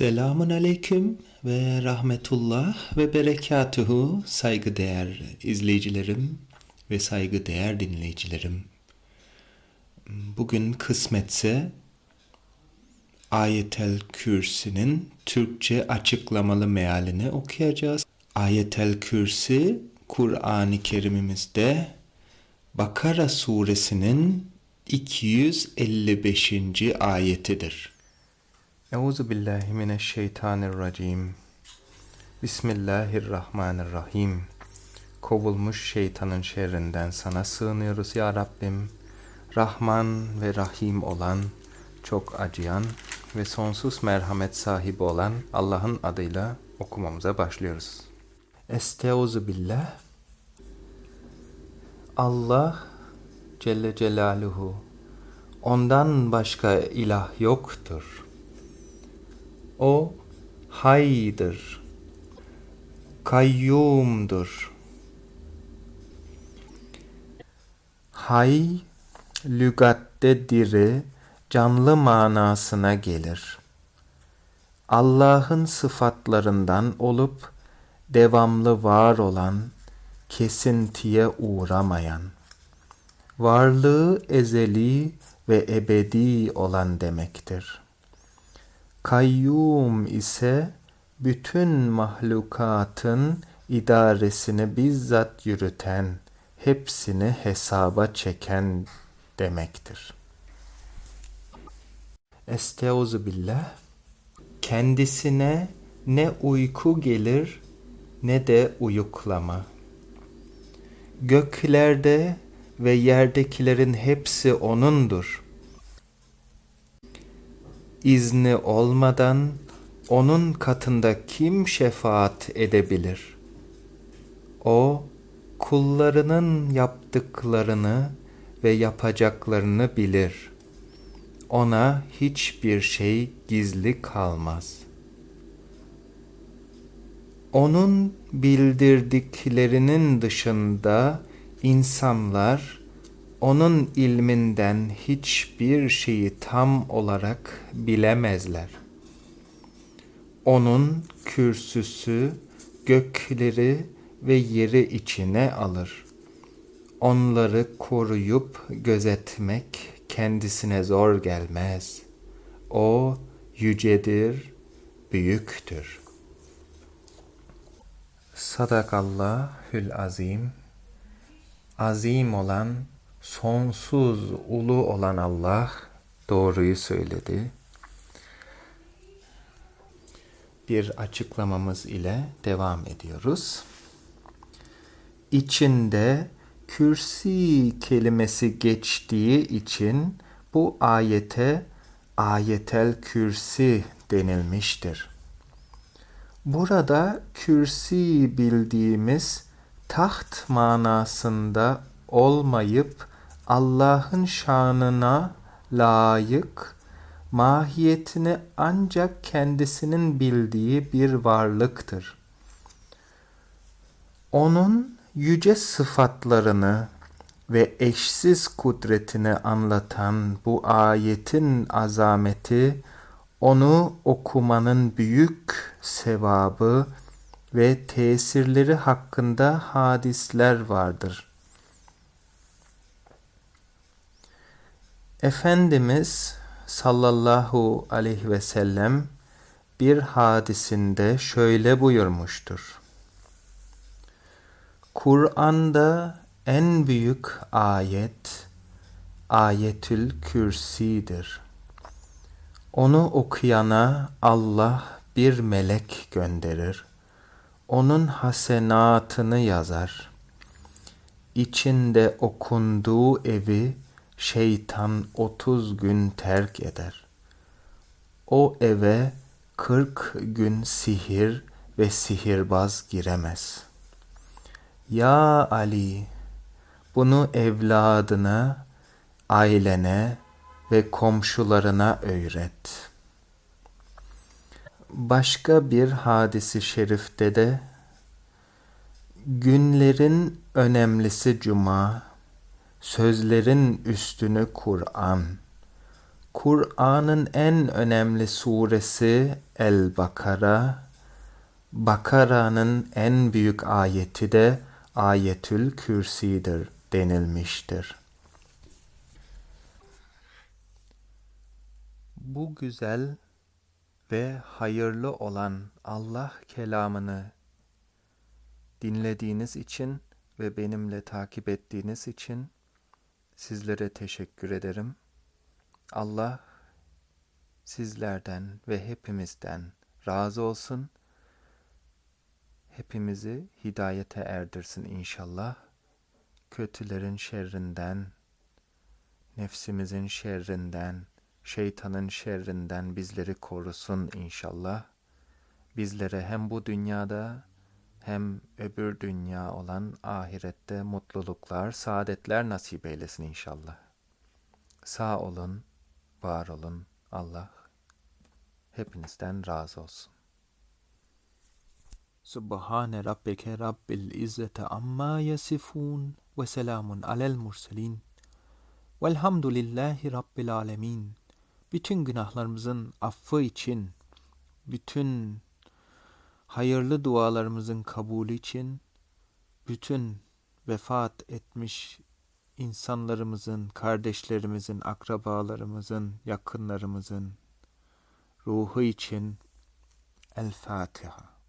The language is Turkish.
Selamun aleyküm ve rahmetullah ve berekatuhu saygıdeğer izleyicilerim ve saygıdeğer dinleyicilerim. Bugün kısmetse Ayetel Kürsi'nin Türkçe açıklamalı mealini okuyacağız. Ayetel Kürsi Kur'an-ı Kerimimizde Bakara suresinin 255. ayetidir. Euzu billahi mineşşeytanirracim. Bismillahirrahmanirrahim. Kovulmuş şeytanın şerrinden sana sığınıyoruz ya Rabbim. Rahman ve Rahim olan, çok acıyan ve sonsuz merhamet sahibi olan Allah'ın adıyla okumamıza başlıyoruz. Estaizu billah. Allah Celle Celaluhu ondan başka ilah yoktur. O haydır, kayyumdur. Hay, lügatte diri, canlı manasına gelir. Allah'ın sıfatlarından olup devamlı var olan, kesintiye uğramayan, varlığı ezeli ve ebedi olan demektir. Kayyum ise bütün mahlukatın idaresini bizzat yürüten, hepsini hesaba çeken demektir. Estaizu billah kendisine ne uyku gelir ne de uyuklama. Göklerde ve yerdekilerin hepsi O'nundur izni olmadan onun katında kim şefaat edebilir? O kullarının yaptıklarını ve yapacaklarını bilir. Ona hiçbir şey gizli kalmaz. Onun bildirdiklerinin dışında insanlar onun ilminden hiçbir şeyi tam olarak bilemezler. Onun kürsüsü gökleri ve yeri içine alır. Onları koruyup gözetmek kendisine zor gelmez. O yücedir, büyüktür. Sadakallahül azim. Azim olan sonsuz ulu olan Allah doğruyu söyledi. Bir açıklamamız ile devam ediyoruz. İçinde kürsi kelimesi geçtiği için bu ayete ayetel kürsi denilmiştir. Burada kürsi bildiğimiz taht manasında olmayıp Allah'ın şanına layık, mahiyetini ancak kendisinin bildiği bir varlıktır. Onun yüce sıfatlarını ve eşsiz kudretini anlatan bu ayetin azameti, onu okumanın büyük sevabı ve tesirleri hakkında hadisler vardır.'' Efendimiz sallallahu aleyhi ve sellem bir hadisinde şöyle buyurmuştur. Kur'an'da en büyük ayet Ayetül Kürsi'dir. Onu okuyana Allah bir melek gönderir. Onun hasenatını yazar. İçinde okunduğu evi şeytan otuz gün terk eder. O eve kırk gün sihir ve sihirbaz giremez. Ya Ali, bunu evladına, ailene ve komşularına öğret. Başka bir hadisi şerifte de günlerin önemlisi cuma, Sözlerin üstünü Kur'an. Kur'an'ın en önemli suresi El Bakara Bakara'nın en büyük ayeti de Ayetül Kürsi'dir denilmiştir. Bu güzel ve hayırlı olan Allah kelamını dinlediğiniz için ve benimle takip ettiğiniz için sizlere teşekkür ederim. Allah sizlerden ve hepimizden razı olsun. Hepimizi hidayete erdirsin inşallah. Kötülerin şerrinden, nefsimizin şerrinden, şeytanın şerrinden bizleri korusun inşallah. Bizlere hem bu dünyada hem öbür dünya olan ahirette mutluluklar, saadetler nasip eylesin inşallah. Sağ olun, var olun. Allah hepinizden razı olsun. Subhane rabbike rabbil izzete amma yasifun ve selamun alel murselin. Velhamdülillahi rabbil alemin. Bütün günahlarımızın affı için, bütün hayırlı dualarımızın kabulü için, bütün vefat etmiş insanlarımızın, kardeşlerimizin, akrabalarımızın, yakınlarımızın ruhu için El Fatiha.